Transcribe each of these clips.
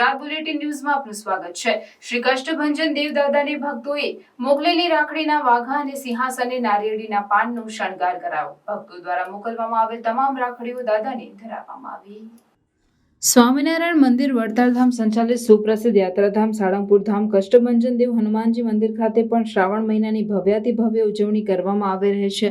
Gujarat bulletin ન્યૂઝમાં આપનું સ્વાગત છે. શ્રી કષ્ટભંજન દેવદાદાને ભક્તોએ મોકલેલી રાખડીના વાઘા અને સિંહાસને નારિયેળીના પાનનો શણગાર કરાયો ભક્તો દ્વારા મોકલવામાં આવેલ તમામ રાખડીઓ દાદાને ધરાવવામાં આવી. સ્વામિનારાયણ મંદિર વડતાલધામ સંચાલિત સુપ્રસિદ્ધ યાત્રાધામ સાળંગપુર ધામ કષ્ટભંજન દેવ હનુમાનજી મંદિર ખાતે પણ શ્રાવણ મહિનાની ભવ્યાતિ ભવ્ય ઉજવણી કરવામાં આવી રહી છે.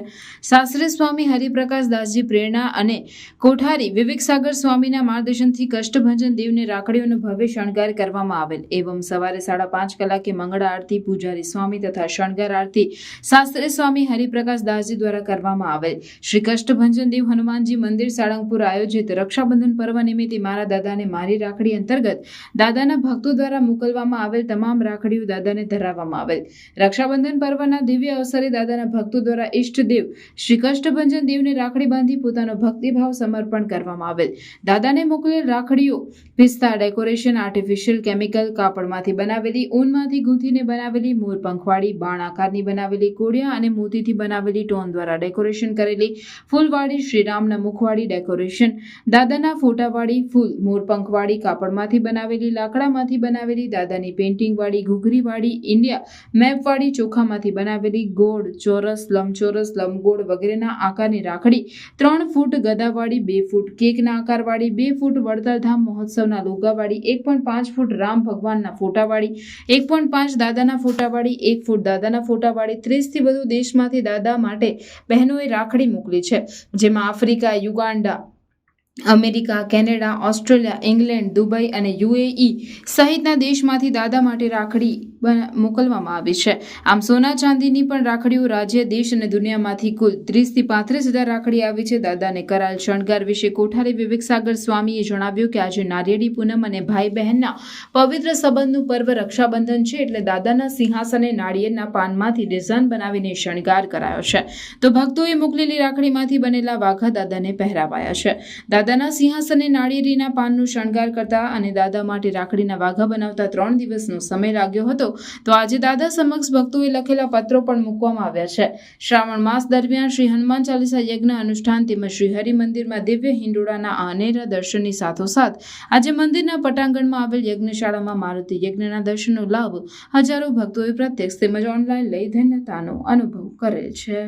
શાસ્ત્રી સ્વામી હરિપ્રકાશ દાસજી પ્રેરણા અને કોઠારી વિવેક સાગર સ્વામીના માર્ગદર્શનથી કષ્ટભંજન દેવને રાખડીઓનો ભવ્ય શણગાર કરવામાં આવેલ. એવમ સવારે સાડા પાંચ કલાકે મંગળ આરતી, પૂજારી સ્વામી તથા શણગાર આરતી શાસ્ત્રી સ્વામી હરિપ્રકાશ દાસજી દ્વારા કરવામાં આવેલ. શ્રી કષ્ટભંજન દેવ હનુમાનજી મંદિર સાળંગપુર આયોજિત રક્ષાબંધન પર્વ નિમિત્તે મારા દાદાને મારી રાખડી અંતર્ગત દાદાના ભક્તો દ્વારા મોકલવામાં આવેલ તમામ રાખડીઓ દાદાને ધરાવવામાં આવેલ. રક્ષાબંધન પર્વના દિવ્ય અવસરે દાદાના ભક્તો દ્વારા ઈષ્ટદેવ શ્રી કષ્ટભંજન દેવને રાખડી બાંધી પોતાનો ભક્તિભાવ સમર્પણ કરવામાં આવેલ. દાદાને મોકલેલ રાખડીઓ પિસ્તા, ડેકોરેશન, આર્ટિફિશિયલ કેમિકલ, કાપડમાંથી બનાવેલી ઊનમાંથી ગૂંથીને બનાવેલી મોર પંખવાડી, બાણ આકારની બનાવેલી કોડિયા અને મોતીથી બનાવેલી ટોન દ્વારા ડેકોરેશન કરેલી ફૂલવાળી, શ્રીરામના મુખવાળી ડેકોરેશન, દાદાના ફોટાવાળી ફૂલ મોર પંખવાળી કાપડમાંથી બનાવેલી, લાકડામાંથી બનાવેલી, દાદાની પેઇન્ટિંગવાળી, ઘૂઘરીવાળી, ઇન્ડિયા મેપવાળી ચોખામાંથી બનાવેલી ગોળ, ચોરસ, લંબચોરસ, લંબગોળ વગેરેના આકારની રાખડી, ત્રણ ફૂટ ગદાવાળી, બે ફૂટ કેકના આકારવાળી, બે ફૂટ વડતાલધામ મહોત્સવના લોગાવાળી, એક પોઈન્ટ પાંચ ફૂટ રામ ભગવાનના ફોટાવાળી, એક પોઈન્ટ પાંચ દાદાના ફોટાવાળી, એક ફૂટ દાદાના ફોટાવાળી, ત્રીસથી વધુ દેશમાંથી દાદા માટે બહેનોએ રાખડી મોકલી છે, જેમાં Africa Uganda America, Canada, Australia, England, Dubai અને યુએઈ સહિતના દેશમાંથી દાદા માટે રાખડી મોકલવામાં આવી છે. આમ સોના ચાંદીની પણ રાખડીઓ રાજ્ય, દેશ અને દુનિયામાંથી કુલ ત્રીસથી પાંત્રીસ હજાર રાખડી આવી છે. દાદાને કરાયેલ શણગાર વિશે કોઠારી વિવેક સાગર સ્વામીએ જણાવ્યું કે આજે નારિયેળી પૂનમ અને ભાઈ બહેનના પવિત્ર સંબંધનું પર્વ રક્ષાબંધન છે એટલે દાદાના સિંહાસને નાળિયેરના પાનમાંથી ડિઝાઇન બનાવીને શણગાર કરાયો છે. તો ભક્તોએ મોકલેલી રાખડીમાંથી બનેલા વાઘા દાદાને પહેરાવાયા છે. દાદાના સિંહાસને નાળિયેરીના પાનનું શણગાર કરતા અને દાદા માટે રાખડીના વાઘા બનાવતા ત્રણ દિવસનો સમય લાગ્યો હતો, તો આજે દાદા સમક્ષ ભક્તોએ લખેલા પત્રો પણ મૂકવામાં આવ્યા છે. શ્રાવણ માસ દરમિયાન શ્રી હનુમાન ચાલીસા યજ્ઞ અનુષ્ઠાન તેમજ શ્રી હરિ મંદિરમાં દિવ્ય હિંડોળાના અનેરા દર્શનની સાથોસાથ આજે મંદિરના પટાંગણમાં આવેલ યજ્ઞશાળામાં મારુતિ યજ્ઞના દર્શનનો લાભ હજારો ભક્તોએ પ્રત્યક્ષ તેમજ ઓનલાઈન લઈ ધન્યતાનો અનુભવ કરેલ છે.